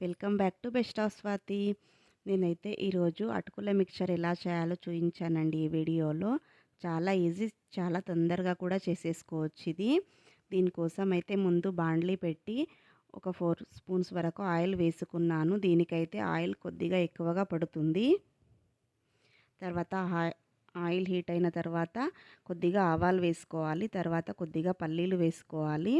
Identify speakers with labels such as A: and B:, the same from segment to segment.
A: Welcome back to best of Swathi. నేనైతే ఈరోజు అటుకుల మిక్చర్ ఎలా చేయాలో చూపించానండి ఈ వీడియోలో. చాలా ఈజీ చాలా తొందరగా కూడా చేసేసుకోవచ్చు ఇది. దీనికోసం అయితే ముందు బాండ్లీ పెట్టి ఒక ఫోర్ స్పూన్స్ వరకు ఆయిల్ వేసుకున్నాను. దీనికైతే ఆయిల్ కొద్దిగా ఎక్కువగా పడుతుంది. తర్వాత ఆయిల్ హీట్ అయిన తర్వాత కొద్దిగా ఆవాలు వేసుకోవాలి. తర్వాత కొద్దిగా పల్లీలు వేసుకోవాలి.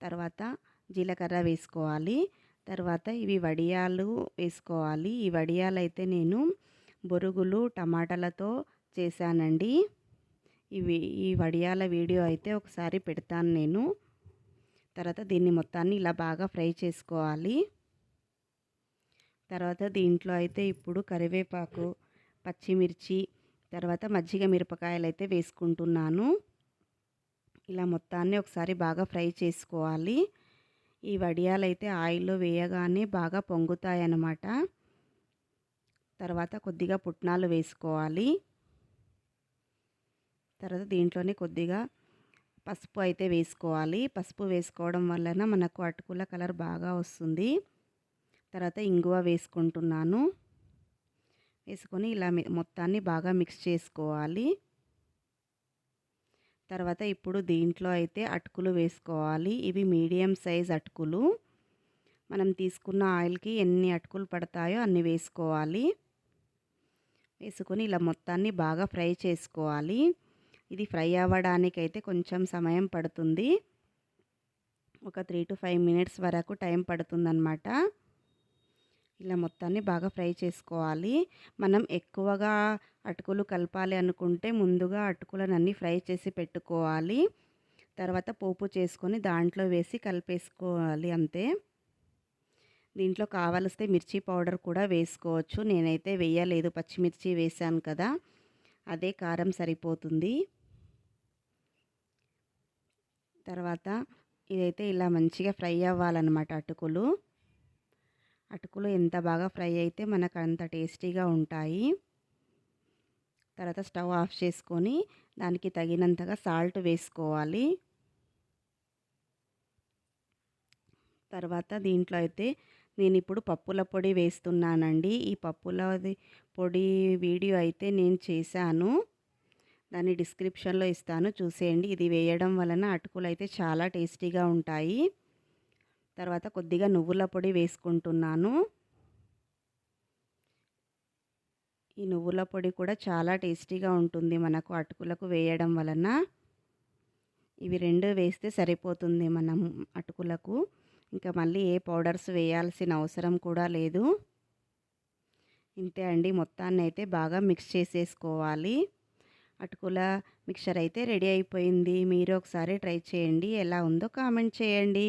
A: తర్వాత జీలకర్ర వేసుకోవాలి. తర్వాత ఇవి వడియాలు వేసుకోవాలి. ఈ వడియాలు అయితే నేను బొరుగులు టమాటాలతో చేశానండి. ఇవి ఈ వడియాల వీడియో అయితే ఒకసారి పెడతాను నేను. తర్వాత దీన్ని మొత్తాన్ని ఇలా బాగా ఫ్రై చేసుకోవాలి. తర్వాత దీంట్లో అయితే ఇప్పుడు కరివేపాకు పచ్చిమిర్చి తర్వాత మజ్జిగ మిరపకాయలు అయితే వేసుకుంటున్నాను. ఇలా మొత్తాన్ని ఒకసారి బాగా ఫ్రై చేసుకోవాలి. ఈ వడియాలు అయితే ఆయిల్లో వేయగానే బాగా పొంగుతాయి అన్నమాట తర్వాత కొద్దిగా పుట్నాలు వేసుకోవాలి. తర్వాత దీంట్లోనే కొద్దిగా పసుపు అయితే వేసుకోవాలి. పసుపు వేసుకోవడం వలన మనకు అటుకుల కలర్ బాగా వస్తుంది. తర్వాత ఇంగువ వేసుకుంటున్నాను. వేసుకొని ఇలా మొత్తాన్ని బాగా మిక్స్ చేసుకోవాలి. తర్వాత ఇప్పుడు దీంట్లో అయితే అటుకులు వేసుకోవాలి. ఇవి మీడియం సైజ్ అటుకులు. మనం తీసుకున్న ఆయిల్కి ఎన్ని అటుకులు పడతాయో అన్ని వేసుకోవాలి. వేసుకొని ఇలా మొత్తాన్ని బాగా ఫ్రై చేసుకోవాలి. ఇది ఫ్రై అవ్వడానికైతే కొంచెం సమయం పడుతుంది. ఒక త్రీ టు ఫైవ్ మినిట్స్ వరకు టైం పడుతుందన్నమాట. ఇలా మొత్తాన్ని బాగా ఫ్రై చేసుకోవాలి. మనం ఎక్కువగా అటుకులు కలపాలి అనుకుంటే ముందుగా అటుకులను అన్నీ ఫ్రై చేసి పెట్టుకోవాలి. తర్వాత పోపు చేసుకొని దాంట్లో వేసి కలిపేసుకోవాలి అంతే. దీంట్లో కావలిస్తే మిర్చి పౌడర్ కూడా వేసుకోవచ్చు. నేనైతే వేయలేదు. పచ్చిమిర్చి వేసాను కదా. అదే కారం సరిపోతుంది. తర్వాత ఇదైతే ఇలా మంచిగా ఫ్రై అవ్వాలన్నమాట అటుకులు. అటుకులు ఎంత బాగా ఫ్రై అయితే మనకు అంత టేస్టీగా ఉంటాయి. తర్వాత స్టవ్ ఆఫ్ చేసుకొని దానికి తగినంతగా సాల్ట్ వేసుకోవాలి. తర్వాత దీంట్లో అయితే నేను ఇప్పుడు పప్పుల పొడి వేస్తున్నానండి. ఈ పప్పుల పొడి వీడియో అయితే నేను చేశాను. దాన్ని డిస్క్రిప్షన్లో ఇస్తాను. చూసేయండి. ఇది వేయడం వలన అటుకులు అయితే చాలా టేస్టీగా ఉంటాయి. తర్వాత కొద్దిగా నువ్వుల పొడి వేసుకుంటున్నాను. ఈ నువ్వుల పొడి కూడా చాలా టేస్టీగా ఉంటుంది మనకు అటుకులకు వేయడం వలన. ఇవి రెండు వేస్తే సరిపోతుంది మనం అటుకులకు. ఇంకా మళ్ళీ ఏ పౌడర్స్ వేయాల్సిన అవసరం కూడా లేదు. ఇంతే అండి మొత్తాన్ని అయితే బాగా మిక్స్ చేసేసుకోవాలి. అటుకుల మిక్చర్ అయితే రెడీ అయిపోయింది. మీరు ఒకసారి ట్రై చేయండి ఎలా ఉందో కామెంట్ చేయండి.